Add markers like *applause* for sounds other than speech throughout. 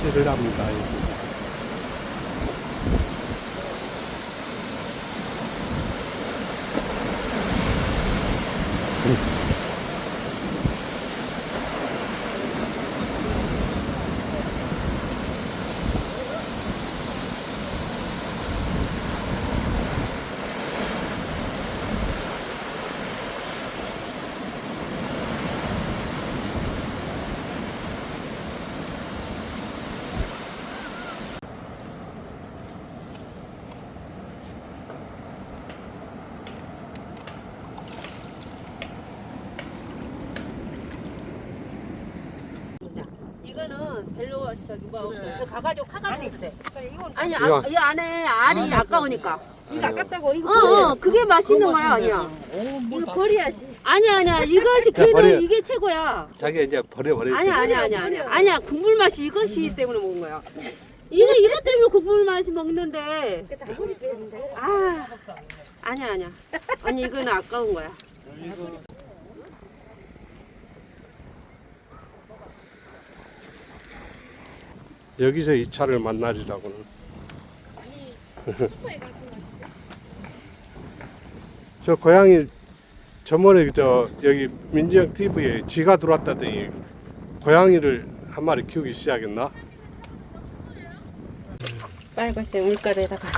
또 낚시를 합니다. 이거는 별로 저기 뭐 없어. 저 가가지고 카가지고 돼. 아니 이거. 아, 이 안에 알이 아까우니까. 이거 아깝다고 이거 어, 어 그게 맛있는 거야 아니야. 이거 버려야지. 아니야 아니야 *laughs* 이것이 야, 버려. 이게 최고야. 자기 이제 버려 버려. 아니야 아니야 아니야 아니야 아니야 국물 맛이 이것이 때문에 먹은 거야. 이거 이것 때문에 국물 맛이 먹는데 다. 아 아니야 아니야 아니 이거는 아까운 거야. 여기서 이 차를 만나리라고는. *laughs* 저 고양이 저번에 저 여기 민지영 TV에 쥐가 들어왔다더니 고양이를 한 마리 키우기 시작했나? 빨간색 물가루에다가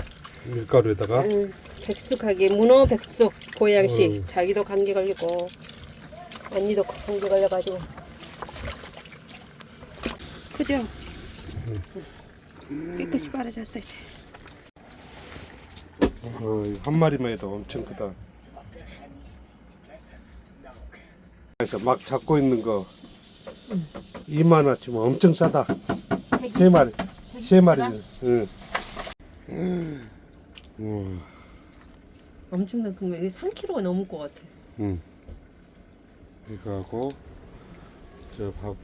밀가루에다가 음, 백숙하게 문어 백숙 보양식 음. 자기도 감기 걸리고 언니도 감기 걸려가지고 그죠? 깨끗이 빨아졌어 이제 어, 한 마리만 해도 엄청 크다. 그래서 막 잡고 있는 거 2만 원치면 엄청 싸다. 세 마리, 세 마리. 응. 음, 엄청난 큰 거. 이게 3kg가 넘을 것 같아. 응. 이거 하고 저 밥,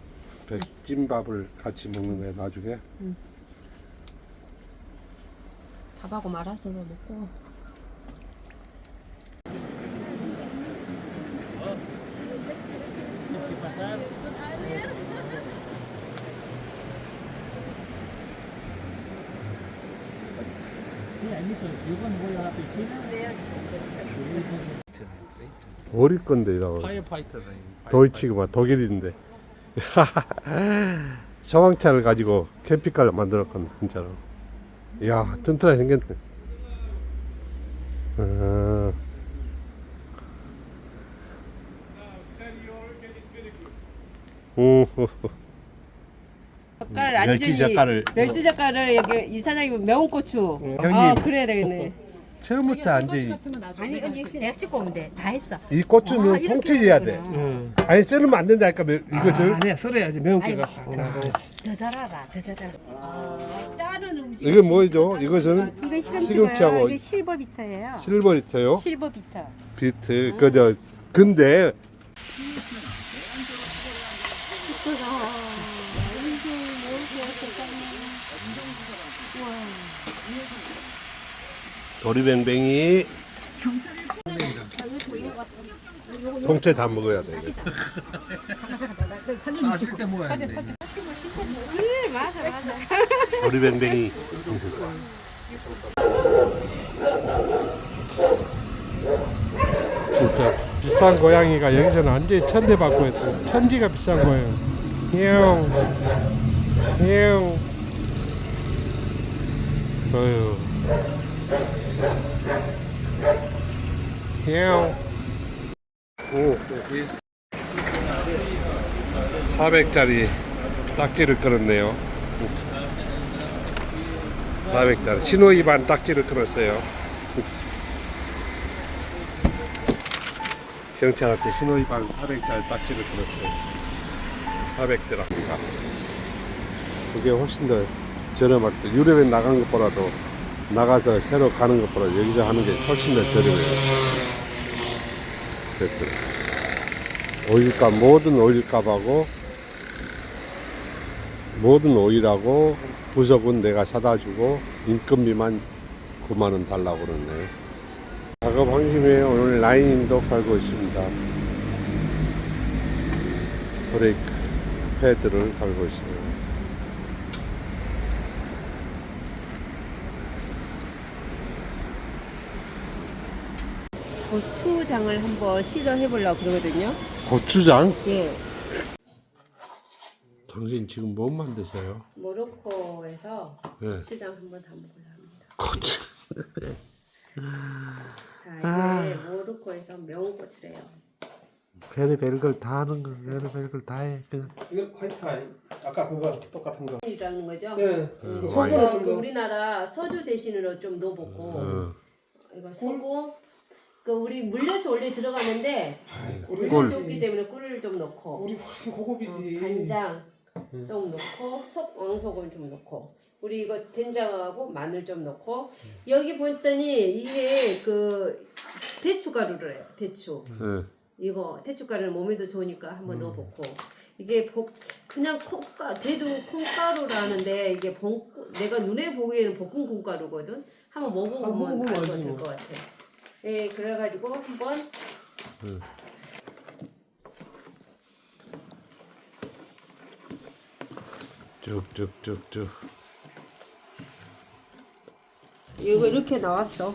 백찜밥을 같이 먹는 거야 나중에. 밥하고 말아서 먹고. 어디 건데 이거? 파이어파이터다. 도이치가 독일인데. *laughs* 소방차를 가지고 캠핑카를 만들었거든 진짜로. 이야 튼튼하게 생겼네. 어. 오, 젓갈 멸치 안주니 젓갈을 멸치 젓갈을 여기 이 사장님 매운 고추. 형님. 아 그래야 되겠네. 처음부터 안지 아니 언니 내가 찍고 오면 돼. 다 했어. 이 고추는 아, 이렇게 통째해야 돼. 하는구나. 아니 썰으면 안 된다니까 매- 이것을. 아니야, 썰어야지 매운기가 아이고. 확 나고. 더 잘하라. 더 잘하라. 짜는 음식. 이건 뭐죠? 이것은 이건 시금치하고. 이게 실버 비타예요. 실버 리터요. 실버 비타. 비트 그저 근데 도리뱅뱅이 통째 다 먹어야 돼. 이거. 아실 때 먹어야 돼. 도리뱅뱅이. 진짜 비싼 고양이가 여기서는 완전히 천대 받고 있다. 천지가 비싼 거예요. 형, 형. 어휴. 형. 오, 400짜리 딱지를 끌었네요. 400짜리 신호 위반 딱지를 끌었어요. 경찰한테 신호 위반 400짜리 딱지를 끌었어요. 400드랍니다. 그게 훨씬 더 저렴할 때 유럽에 나간 것보다도 나가서 새로 가는 것보다 여기서 하는 게 훨씬 더 저렴해요. 그랬더니 오일값 모든 오일값하고 모든 오일하고 부속은 내가 사다 주고 인건비만 9만 원 달라고 그러네. 작업 한 김에 오늘 라인도 갈고 있습니다. 브레이크 패드를 갈고 있어요. 고추장을 한번 시도해 보려고 그러거든요. 고추장? 예. 당신 지금 뭐 만드세요? 모로코에서 네. 고추장 한번 담그려 합니다. 고추. *laughs* 자, 이게 모로코에서 매운 고추래요. 별의 별 걸 다 하는 거, 별의 별 걸 다 해. 그냥. 이거 화이트 와인. 아까 그거 똑같은 거. 이라는 거죠? 예. 음, 그. 소금 그 거. 우리나라 소주 대신으로 좀 넣어보고 어. 이거 소금 그 우리 물엿이 원래 들어가는데 우리 물엿이 없기 때문에 꿀을 좀 넣고 우리 훨씬 어, 고급이지. 간장 좀 넣고 속 왕소금 좀 넣고 우리 이거 된장하고 마늘 좀 넣고. 여기 보랬더니 이게 그 대추가루를 해요 대추. 예. 이거 대추가루는 몸에도 좋으니까 한번 넣어보고. 이게 복 그냥 콩가 대두 콩가루라는데 이게 볶 내가 눈에 보기에는 볶은 콩가루거든? 한번 먹어보면 먹어보면 알것 알지 뭐. 될것 같아 예 그래가지고 한번 쭉쭉쭉쭉. 이거 이렇게 나왔어.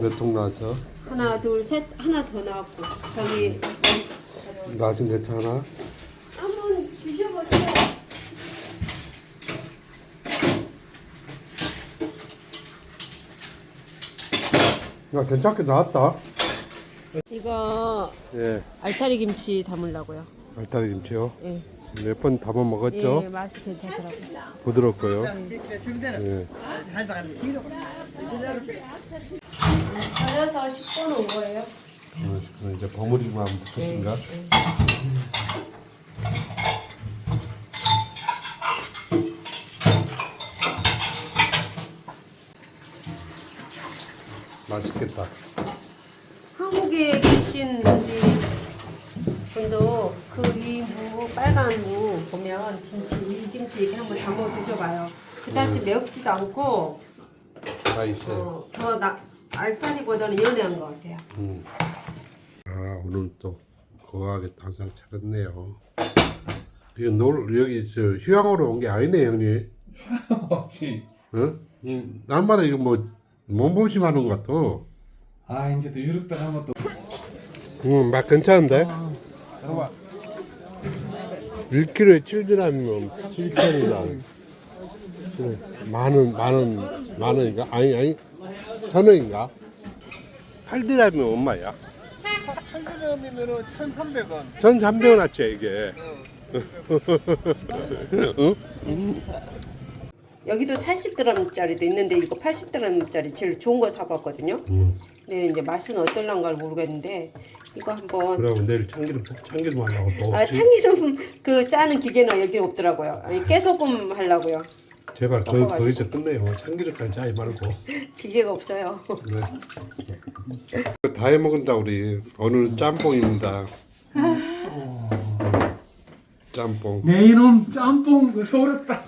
몇 통 나왔어? 하나 둘 셋 하나 더 나왔고 저기 나중 괜찮아? 한번 드셔보세요 야, 괜찮게 나왔다. 이거 예. 알타리 김치 담으려고요 알타리 김치요. 예. 몇 번 담아 먹었죠? 예 맛이 괜찮더라고요 부드럽고요. 예. 절여서 10분 온 거예요 어, 그럼 이제 버무리기만 하면 되겠습 맛있겠다. 한국에 계신 우리 분도 그이무 빨간 무 보면 김치 이 김치 이렇게 한번 담아 드셔봐요. 그다지 매웁지도 않고 맛있어요. 어, 더 나, 알타리보다는 연해한 것 같아요. 음. 아 오늘 또 거하게 항상 차렸네요. 이거 놀 여기 저 휴양으로 온 게 아니네 형님. *laughs* 응? 음, 날마다 이거 뭐 몸보심하는 것 같아. 아 이제 또 유럽 가면 또. 음, 맛 괜찮은데? 잠깐만. 1kg에 7g이면 7천이다. 만원, 만원, 만원인가? 아니, 아니, 천 원인가? 8g이면 얼마야? 8g이면은 1,300원. 1,300원 어치 이게. *laughs* 응? 여기도 40g짜리도 있는데 이거 80g짜리 제일 좋은 거 사봤거든요. 응. 근데 이제 맛은 어떨란가 모르겠는데 이거 한번 그럼 내일 참기름, 참기름 하려고 또. 아 참기름 그 짜는 기계는 여기 없더라고요. 아니, 깨소금 하려고요. 제발 거, 섞어가지고. 거기서 끝내요. 참기름까지 짜지 말고. *laughs* 기계가 없어요. 네. 다 해먹은다 우리. 오늘은 짬뽕입니다. 짬뽕. 내 이놈 짬뽕 서울했다.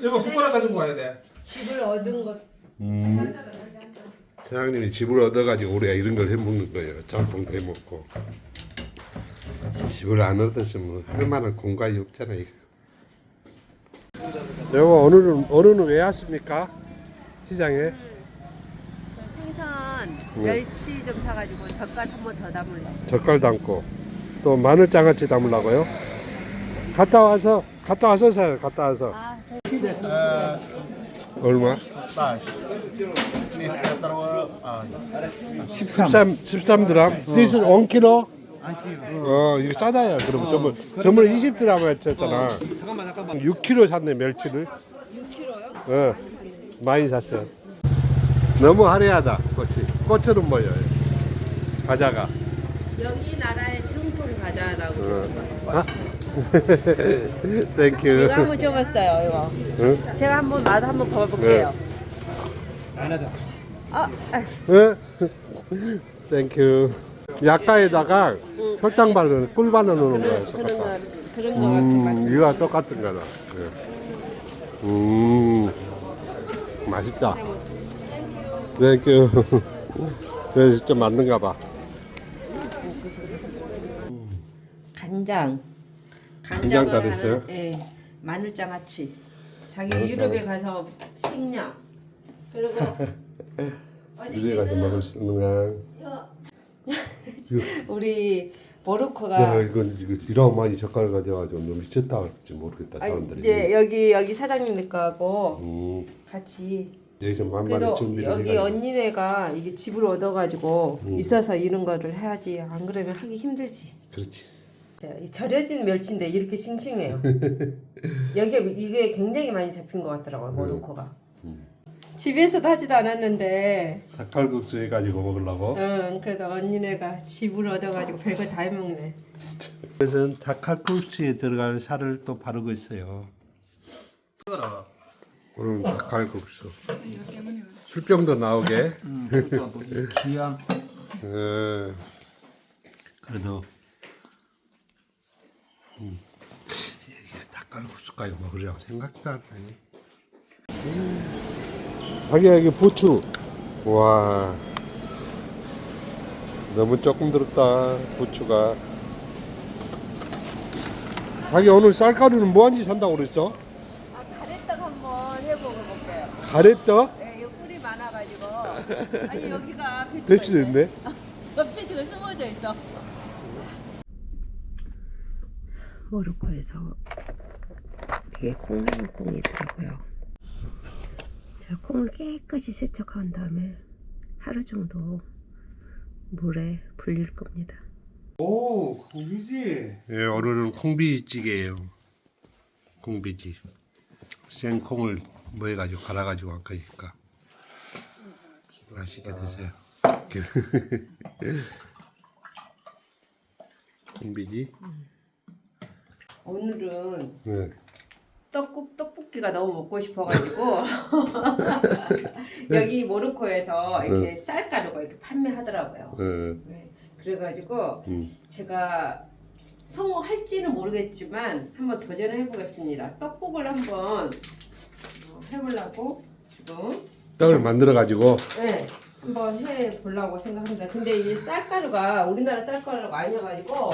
이거 숟가락 가지고 와야 돼. 집을 얻은 것 음. 사장님이 집을 얻어가지고 우리가 이런 걸 해먹는 거예요. 짬뽕도 해먹고. 집을 안 얻었으면 할 만한 공간이 없잖아요. 여보 오늘은 오늘은 왜 왔습니까? 시장에? 네. 멸치 좀 사가지고 젓갈 한 번 더 담을래. 젓갈 담고 또 마늘 장아찌 담으려고요. 갔다 와서 갔다 와서 사요. 갔다 와서 아, 얼마? 13 13 드람. This is 1 kg. 어 이거 싸다야. 그럼 전부 전부 20 드람 했잖아. 6 kg 샀네 멸치를. 6kg요? 어 많이 샀어요. 너무 화려하다 꽃이. 꽃처럼 보여요. 과자가. 여기 나라의 정통 과자라고. 어. 아? 땡큐. *laughs* 이거 한번 줘봤어요. 이거. 응? 제가 한번 맛 한번 봐볼게요. 안 하자. 아, 아, 응? *laughs* 땡큐. 약가에다가 설탕 바르는 꿀 바르는 거예요. 그런 똑같다. 거 그런 거 같은 음, 맛. 이거랑 똑같은 거다. 그래. 음, 맛있다. 땡큐. 그래 진짜 맞는가 봐. 간장. 간장 다 됐어요? 예. 마늘 장아찌. 자기 마늘 유럽에. 가서 식량. 그리고 *laughs* 유래 가서 먹을 수 있는 거야. *laughs* *laughs* 우리 모로코가 야 이건 이거 이런 많이 젓갈 가져가지고 너무 미쳤다 할지 모르겠다 아, 사람들이. 이제 여기 여기 사장님 거하고 음, 같이 여기서 만만히 그래도 준비를 여기 해가지고. 언니네가 이게 집을 얻어가지고 음. 있어서 이런 거를 해야지 안 그러면 하기 힘들지. 그렇지. 네, 이 절여진 멸치인데 이렇게 싱싱해요. *laughs* 여기 이게 굉장히 많이 잡힌 것 같더라고요 모로코가. 음. 집에서도 하지도 않았는데, 닭칼국수 해가지고 먹으려고. 응 그래도 언니네가 집을 얻어가지고 별거 다 해먹네. 그래서 닭칼국수에 들어갈 살을 또 바르고 있어요. 오늘 닭칼국수. 술병도 나오게. 귀한 예. 그래도 음, 이게 닭칼국수까지 먹으려고 생각도 안 하네. 하기야 이게 부추. 와. 너무 조금 들었다 부추가. 하기 오늘 쌀가루는 뭐한지 산다고 그랬어? 아 가래떡 한번 해보고 볼게요. 가래떡? 네, 이 꿀이 많아가지고 아니 여기가 *laughs* 있네. *laughs* 옆에 지금 숨어져 있어. 모로코에서 이게 콩나물콩이더라고요. 자, 콩을 깨끗이 세척한 다음에 하루 정도 물에 불릴 겁니다. 오 공비지 예, 오늘은 콩비찌개예요. 콩비찌. 생콩을 뭐 해가지고 갈아가지고 할 거니까 맛있게 드세요. 콩비찌. *laughs* 오늘은 네. 떡국 떡볶이가 너무 먹고 싶어가지고 *laughs* 여기 모로코에서 이렇게 쌀가루가 이렇게 판매하더라고요. 네. 네, 그래가지고 음. 제가 성공할지는 모르겠지만 한번 도전을 해보겠습니다. 떡국을 한번 어, 해보려고 지금 떡을 만들어 가지고 네, 한번 해보려고 생각합니다. 근데 이 쌀가루가 우리나라 쌀가루가 아니어가지고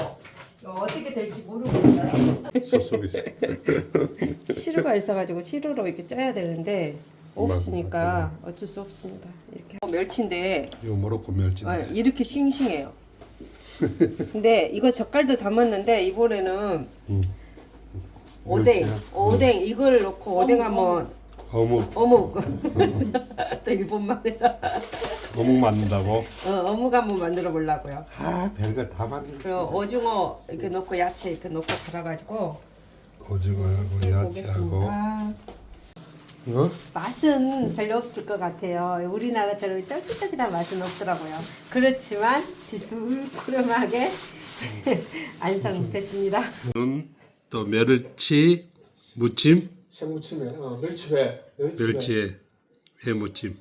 이거 어떻게 될지 모르겠어요. *laughs* 시루가 있어가지고 시루로 이렇게 짜야 되는데 없으니까 어쩔 수 없습니다. 이렇게 멸치인데 이거 모로코 멸치. 아, 이렇게 싱싱해요. 근데 이거 젓갈도 담았는데 이번에는 음. 오뎅, 멸치야? 오뎅 이걸 넣고 오뎅 한번 어묵 어묵 또 일본만 해라. 어묵 만든다고. 어, 어묵 한번 만들어 보려고요. 아 별거 다 만든. 그리고 오징어 이렇게 넣고 야채 이렇게 넣고 갈아가지고 오징어하고 야채하고. 보겠습니다. 어? 맛은 별로 없을 것 같아요. 우리나라처럼 쫄깃쫄깃한 맛은 없더라고요. 그렇지만 비스무리하게 완성됐습니다. *laughs* 음, 또 멸치 무침, 생무침에 어, 멸치회 멸치에 회 무침.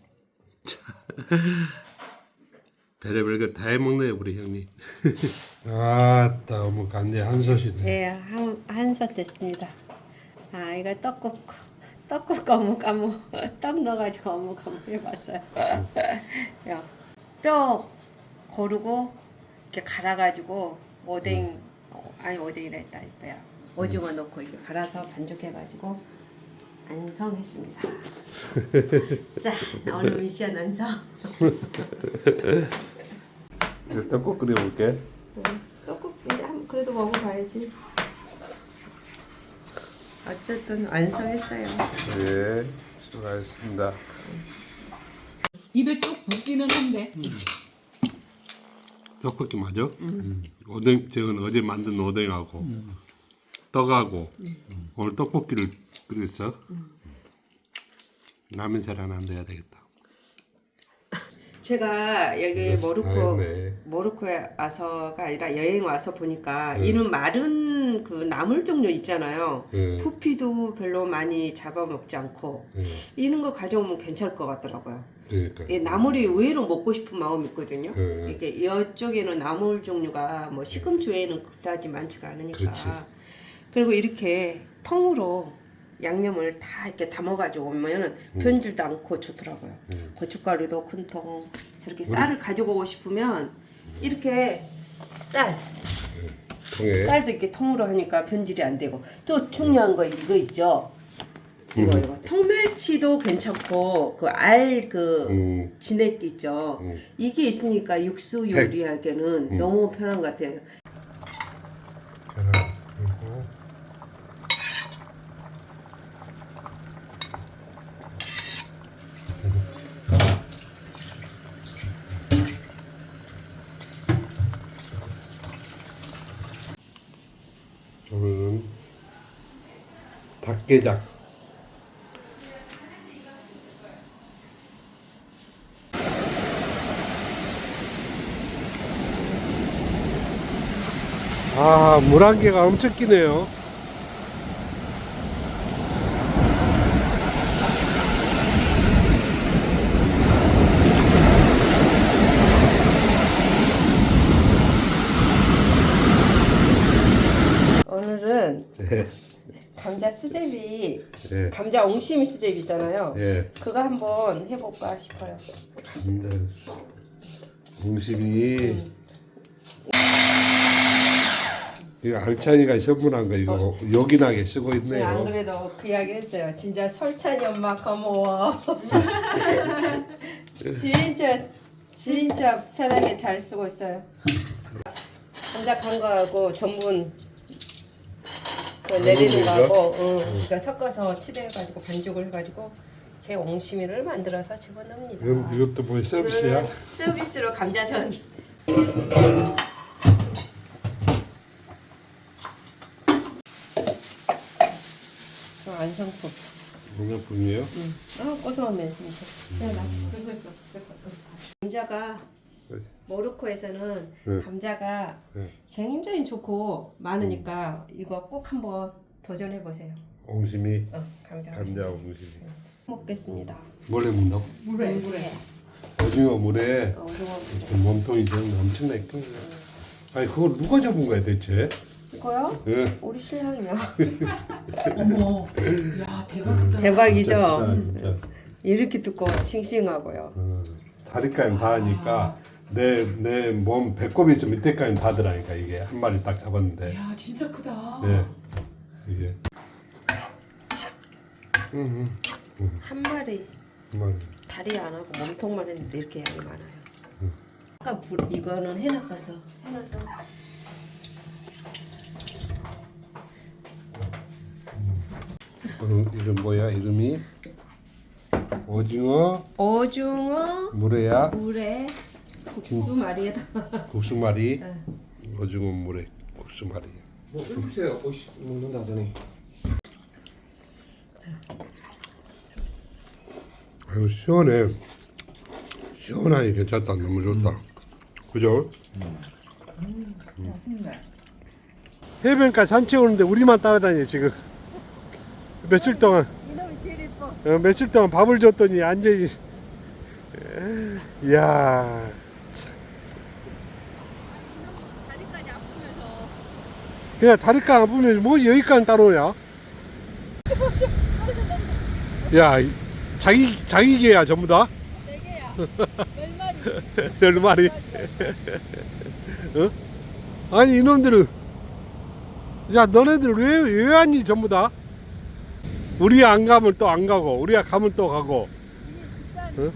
별의별 거다 해먹네요 우리 형님. 아따 어묵 간제 한 솥이네. 네, 한, 한솥 됐습니다. 아, 이거 떡국, 떡국 어묵, 어묵, *laughs* 떡 넣어가지고 어묵 한번 해봤어요. *laughs* 야, 뼈 고르고, 이렇게 갈아가지고, 오뎅, 어, 아니, 오뎅이라 했다, 이거야. 오징어 넣고 이렇게 갈아서 반죽해가지고, 완성했습니다. *laughs* 자, 오늘 미션 완성. 떡국 끓여볼게. 떡국 이제 한 그래도 먹어봐야지. 어쨌든 완성했어요. 네, 수고하셨습니다. 입에 쭉 붙기는 한데 떡볶이 맞아? 음. 오뎅 저건 어제 만든 오뎅하고 떡하고 오늘 떡볶이를 끓였어. 라면 살 하나 넣어야 되겠다. *laughs* 제가 여기 모로코 다행이네. 모로코에 와서가 아니라 여행 와서 보니까 이런 마른 그 나물 종류 있잖아요. 네. 부피도 별로 많이 잡아먹지 않고 네, 이런 거 가져오면 괜찮을 것 같더라고요. 그러니까. 이 나물이 의외로 먹고 싶은 마음이 있거든요. 네. 이렇게 이쪽에는 나물 종류가 뭐 시금치 외에는 그다지 많지가 않으니까. 그렇지. 그리고 이렇게 통으로 양념을 다 이렇게 담아가지고 오면은 음. 변질도 않고 좋더라고요. 음. 고춧가루도 큰 통, 저렇게 쌀을 가지고 오고 싶으면 이렇게 쌀, 통에 쌀도 이렇게 통으로 하니까 변질이 안 되고 또 중요한 거 이거 있죠. 이거 이거 통멸치도 괜찮고 그 알그 음, 진액 있죠. 음. 이게 있으니까 육수 백. 요리하기에는 너무 편한 것 같아요. 계란 그리고 오늘은 닭게장 아, 물안개가 엄청 끼네요. 오늘은 예, 감자 수제비, 예, 감자 옹심이 수제비 있잖아요. 예. 그거 한번 해볼까 싶어요. 감자 공심이 이거 알찬이가 선물한 거 이거 요긴하게 쓰고 네, 안 있네요. 그래도 그 이야기 했어요. 진짜 설찬이 엄마 고마워. *laughs* 진짜 진짜 편하게 잘 쓰고 있어요. 감자 간 거하고 전분 그 내리는 거하고 응, 그러니까 섞어서 치대해가지고 반죽을 해가지고 게 옹심이를 만들어서 집어넣습니다. 이건 이것도 뭐 서비스야? 그 서비스로 감자전. 어, 안성품. 농협분이에요? 아 고소하면 진짜. 네, 했어. 그래서. 감자가 모로코에서는 네. 감자가 네. 굉장히 좋고 많으니까 이거 꼭 한번 도전해 보세요. 옹심이 어, 감자. 감자 옹심이 먹겠습니다. 몰래 묻는다고? 물에 물에. 오징어 물에 어, 오징어. 그 몸통이 좀 엄청나게 큰 거야. 아니 그걸 누가 잡은 거야 대체? 이거요? 예. 우리 신랑이요. 어머. 야 대박이다. 대박이죠. 진짜, 진짜. 이렇게 두꺼워 싱싱하고요. 어, 다리까지 닿으니까 내 내 몸 배꼽에서 밑에까지 닿더라니까 이게. 한 마리 딱 잡았는데. 야 진짜 크다. 예. 이게. 음, 한 마리. 한 마리. 다리 안 하고 몸통만 했는데 이렇게 양이 많아요. 아까 불, 이거는 해놨어서. 해놔서 어, 이름 뭐야 이름이? 오징어? 오징어. 물회야? 물에 국수 말이에다. 국수 말이 오징어 물회 국수 말이 뭐 서비스야 오시 먹는다더니. 아유 시원해. 시원하니 괜찮다. 너무 좋다. 그죠? 음. 해변가 산책 오는데 우리만 따라다니 지금. 며칠 동안. 어, 며칠 동안 밥을 줬더니 완전히 이야 그냥 다리가 아프면 뭐 여기까지 따라오냐 야 이- 자기 자기 개야 전부 다? 네 개야. *laughs* 열 마리. 어? 아니 이놈들은 야 너네들 왜 왜 왔니 전부 다? 우리 안 가면 또 안 가고 우리가 가면 또 가고. 어?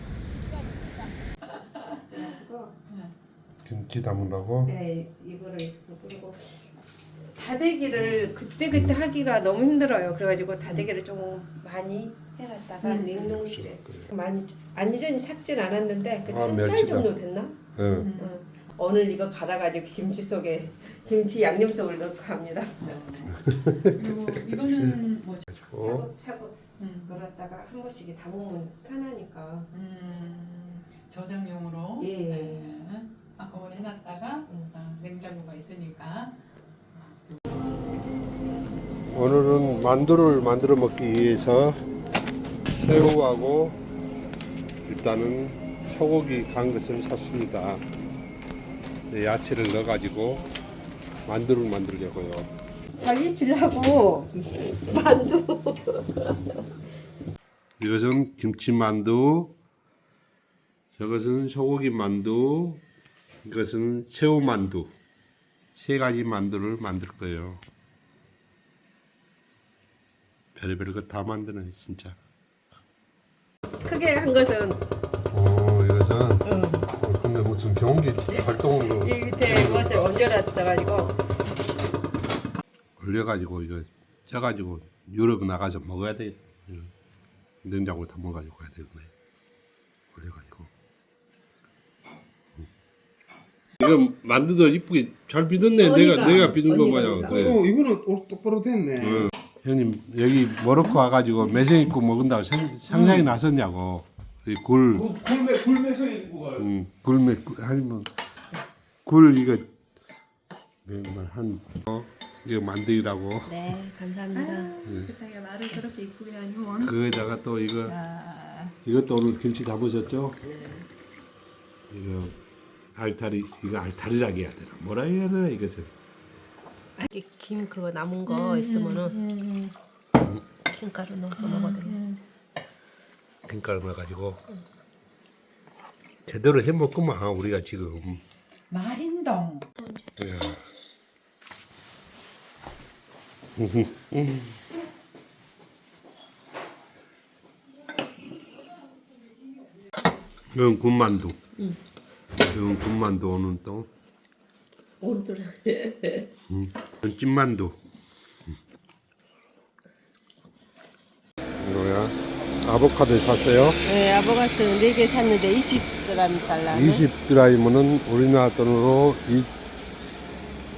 김치 담으라고? 네, 이거를 육수 그리고 다대기를 그때 그때 하기가 너무 힘들어요. 그래가지고 다대기를 좀 많이 해놨다가 냉동실에 많이 안전히 삭진 않았는데 아, 그한 달 멸치다. 정도 됐나? 응. 응. 오늘 이거 갈아가지고 김치 속에 *laughs* 김치 양념 속을 넣고 합니다. 그리고 이거는 뭐 어? 차곡차곡 음, 걸었다가 한 번씩 담으면 편하니까. 음, 저장용으로. 예. 네. 한꺼번에 해놨다가 음. 아, 냉장고가 있으니까. 오늘은 만두를 만들어 먹기 위해서 새우하고 일단은 소고기 간 것을 샀습니다. 네, 야채를 넣어가지고 만두를 만들려고요. 자기 주려고 *laughs* 만두. 이것은 김치 만두, 저것은 소고기 만두, 이것은 새우 만두. 세 가지 만두를 만들 거예요. 별의별 거 다 만드네 진짜. 크게 한 것은 어 이것은 어, 근데 무슨 경기 활동으로 이 밑에 무엇을 얹어놨어가지고 올려가지고 이거 쪄가지고 유럽 나가서 먹어야 돼. 이거 냉장고에 담아가지고 가야 되겠네. 올려가지고. 음. 이거 만두도 이쁘게 잘 빚었네. 내가 내가 빚은 거 언니가 봐요. 언니가. 그래. 어 이거는 오- 똑바로 됐네. 응. 형님 여기 모로코 와가지고 매생 입고 먹은다고 상, 상상이 나섰냐고. 이 굴, 그 굴매 굴매서 있고 걸. 음, 굴매 굴, 아니 뭐굴 이거 정말 한 어, 이거 만들라고. 네, 감사합니다. 세상에 말을 그렇게 이쁘게 하니 그에다가 또 이거 이것도 오늘 김치 담으셨죠? 이거 알타리 이거 알타리라고 해야 되나 뭐라 해야 되나 이것을 이렇게 김 그거 남은 거 있으면은 김가루 넣어서 먹어도 돼. 김가루 넣어가지고 제대로 해 먹구만 우리가 지금. 말인동. *laughs* 이건 군만두. 이건 군만두 오늘 또 오르더라. 음, 이건 찐만두 음. 이거야 아보카도 샀어요 네, 아보가스 4개 샀는데 20g 달라네. 20 드라이면은 우리나라 돈으로 이,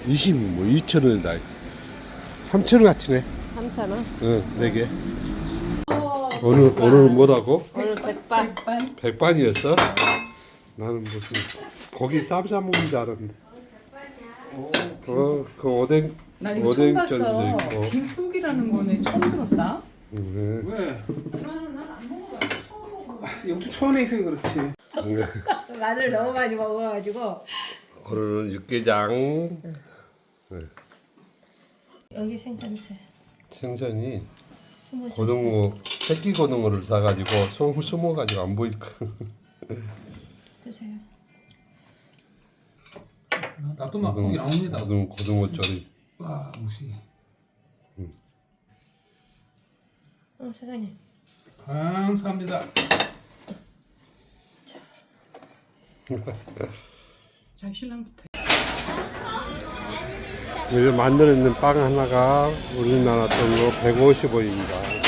20, 뭐 2천 원이다. 3천 원 같이네. 3,000원. 응, 네 개. 오늘 오늘 뭐라고? 오늘 백반. 반 백반이었어? 나는 무슨 고기 쌈싸 먹는 줄 알았는데. 어, 그 오뎅 나 이거 처음 오뎅전도 봤어. 있고. 김국이라는 거는 처음 들었다. 응, 왜? 나는 난안 먹어봤어. 영주 초원에 있어서 그렇지. 네. *laughs* 마늘 너무 많이 먹어가지고. 오늘은 육개장 여기 생선 있어요. 생선이 스무 고등어 새끼 고등어를 사가지고 송 숨어가지고 안 보일까. 드세요. 나도 막 거기 나옵니다. 고등 고등어 조리. 와 무시. 어, 사장님. 감사합니다. 자기 신랑부터. 여기 만들어 있는 빵 하나가 우리나라 돈으로 150원입니다.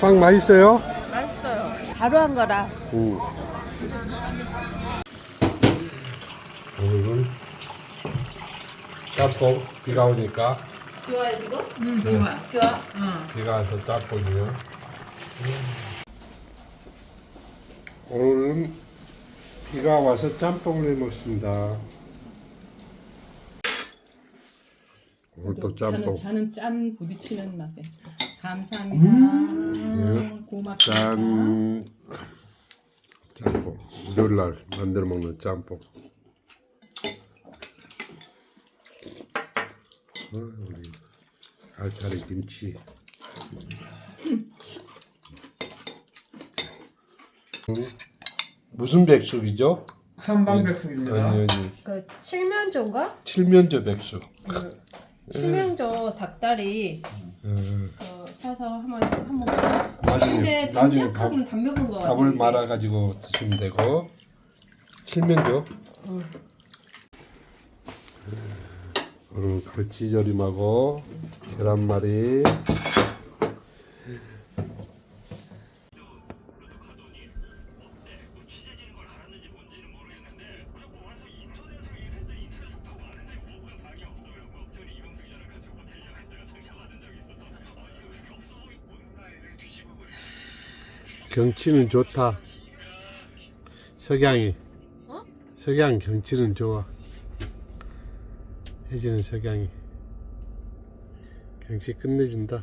빵 맛있어요? 바로 한 거라. 응. 오늘은 짬뽕 비가 오니까 좋아요, 지금? 응 좋아. 좋아. 응. 비가 와서 짬뽕이요. 오늘은 비가 와서 짬뽕을 해 먹습니다. 오늘 또 짬뽕. 저는 짠 부딪히는 맛에. 감사합니다. 고맙습니다. 짠 짬뽕 일요일날 만들어 먹는 짬뽕 어, 우리 알타리 김치 음, 무슨 백숙이죠? 한방 백숙입니다. 아니 아니 그 칠면조인가? 칠면조 백숙 칠면조 닭다리 음, 어, 사서 한번 한번. 나중에 근데 나중에 담백하고는 담백한 거. 밥을 이게. 말아 가지고 드시면 되고 칠면조 오늘 갈치조림하고 계란말이 경치는 좋다. 석양이. 석양 경치는 좋아. 해지는 석양이. 경치 끝내준다.